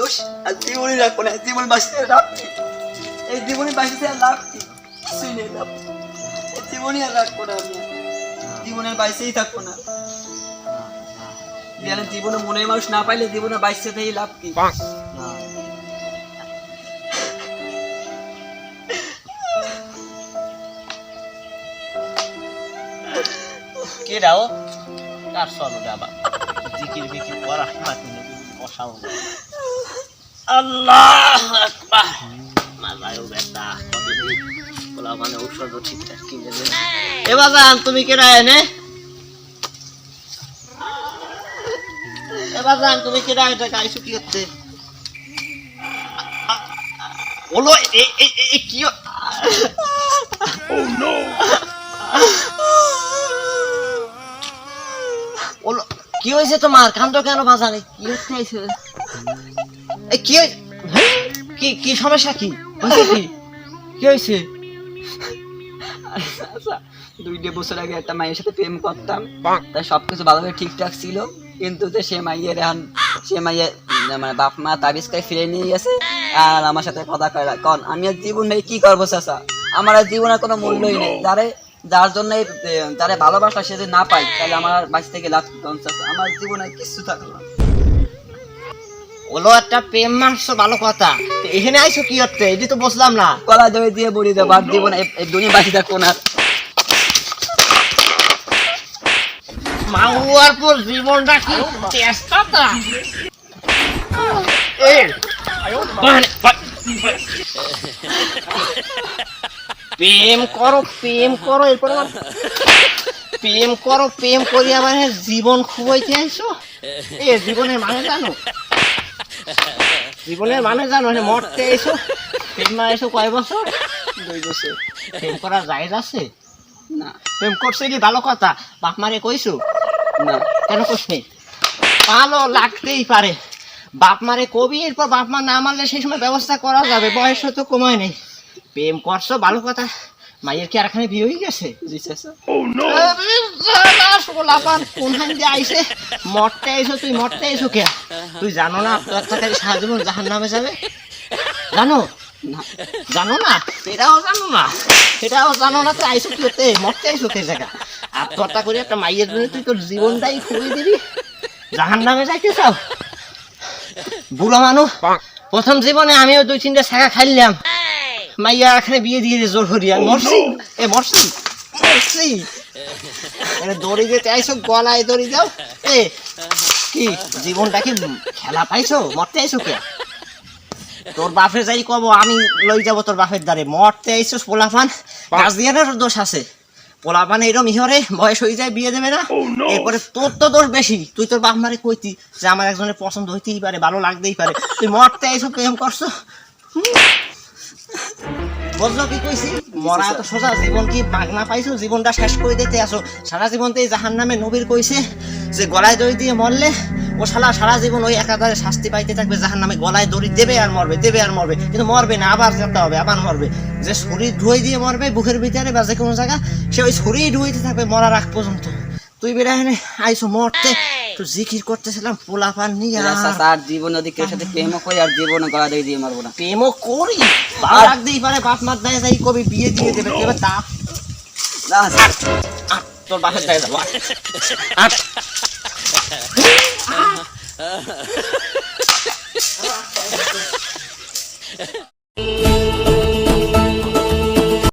দোষ আর জীবনই রাখব না জীবন বাঁচতে লাভ কি এই জীবনে বাঁচতে আর লাভ কি কিছুই নেই লাভ এই জীবনই আর রাখব না আমি। জীবনের বাইসেই থাকব না। জানেন জীবনে মনের মানুষ না পাইলে জীবনে বাইসে থেকে লাভ কি? কে দাও কার চলো যাবা জিকির বিকির করা মাটি বসাও আল্লাহ কতদিন? বলা মানে ঔষধ ঠিকঠাক কিনে দেবে এবার যান তুমি কে রায় এনে তুমি কে এটা গাইছো কি হচ্ছে এ এ কি হয়েছে তোমার? কান্দ কেন বাজারে কি হচ্ছে কি হ্যাঁ? কি কি সমস্যা কি? কি? হয়েছে আচ্ছা, দুইটা বছর আগে একটা মায়ের সাথে প্রেম করতাম। তাই ভালোভাবে ঠিকঠাক ছিল। কিন্তু যে সে মাইয়ের এখন সে মাইয়ের মানে বাপ মা তাবিজ করে ফিরে নিয়ে গেছে। আর আমার সাথে কথা কয় আমি আর জীবন ভাই কি করব চাচা? আমার আর জীবনের কোনো মূল্যই নেই। যারে যার জন্য যারে ভালোবাসা সে যদি না পাই তাহলে আমার বাঁচতে থেকে লাভ আমার জীবনে কিছু থাকল না। ওলো একটা প্রেম মারছো ভালো কথা। এখানে আইছো কি হচ্ছে এটি তো বসলাম না। কলা দিয়ে দেবো এই দুনিয়া থাকব না। পর জীবনটা কি মানে, প্রেম করো প্রেম করো এরপর প্রেম করো প্রেম আবার জীবন আইছো এ জীবনের মানে জানো? জীবনের মানে জানো মরতে আইছো প্রেম না আইছো কয় বছর দুই বছর প্রেম করার জায়গা আছে না প্রেম করছে কি ভালো কথা বাপ মারে কইছো না কেন কইছে ভালো লাগতেই পারে বাপ মারে কবি এরপর বাপ মা না মারলে সেই সময় ব্যবস্থা করা যাবে বয়স তো কমায় নেই প্রেম করছ ভালো কথা মায়ের কি আর এখানে বিয়ে হয়ে গেছে জি শালা সোলাপান কোনখান দিয়ে আইছে? মরতে আইছো তুই, মরতে আইছো কে? তুই জানো না, তোর টাকা সারা জীবন জাহান নামে যাবে? জানো? জানো না? এটাও জানো না? এটাও জানো না তুই আইসো কি মরতে আইসো কে জায়গা? আত্মহত্যা করে একটা মাইয়ের জন্য তুই তোর জীবনটাই খুবই দিবি? জাহান নামে যাইতে চাও? বুড়ো মানুষ প্রথম জীবনে আমিও দুই তিনটা ছাগা খাইলাম। মাইয়া এখানে বিয়ে দিয়ে জোর করিয়া, মরছি? এ, মরছি? মরছি? দড়ি আইসো গলায় দড়ি দাও। এ কি জীবনটা কি খেলা পাইছো? মরতে আইসো কে? তোর বাপে যাই কব আমি লই যাব তোর বাপের দ্বারে। মরতে আইসোস পোলাপান গার্জিয়ানের দোষ আছে। পোলাপান এরম ইহরে বয়স হয়ে যায় বিয়ে দেবে না। এরপরে তোর তো দোষ বেশি। তুই তোর বাপ মারে কইতি যে আমার একজনের পছন্দ হইতেই পারে ভালো লাগতেই পারে। তুই মরতে আইসো প্রেম করছ? বুঝলো কি কইছি মরা তো সোজা জীবন কি পাইছো জীবনটা শেষ করে দিতে আসো সারা জীবন তো এই জাহান নামে নবীর কইছে যে গলায় দড়ি দিয়ে মরলে ও শালা সারা জীবন ওই একাধারে শাস্তি পাইতে থাকবে। জাহান নামে গলায় দড়ি দেবে আর মরবে, দেবে আর মরবে। কিন্তু মরবে না, আবার যেতে হবে, আবার মরবে। যে শরীর ধুয়ে দিয়ে মরবে বুকের ভিতরে বা যে কোনো জায়গা, সে ওই শরীর ধুইতে থাকবে মরার আগ পর্যন্ত। তুই বেড়া এনে আইসো মরতে। তো জিকির করতেছিলাম পোলা পান নিয়ে আর জীবন যদি কেউ সাথে প্রেমও করি আর জীবনে গলা দিয়ে দিয়ে মারবো না। প্রেমও করি ভালো লাগতেই পারে বাপ মার দায় যাই কবি বিয়ে দিয়ে দেবে এবার তা না, তোর বাপের দায় যাব। আট। আট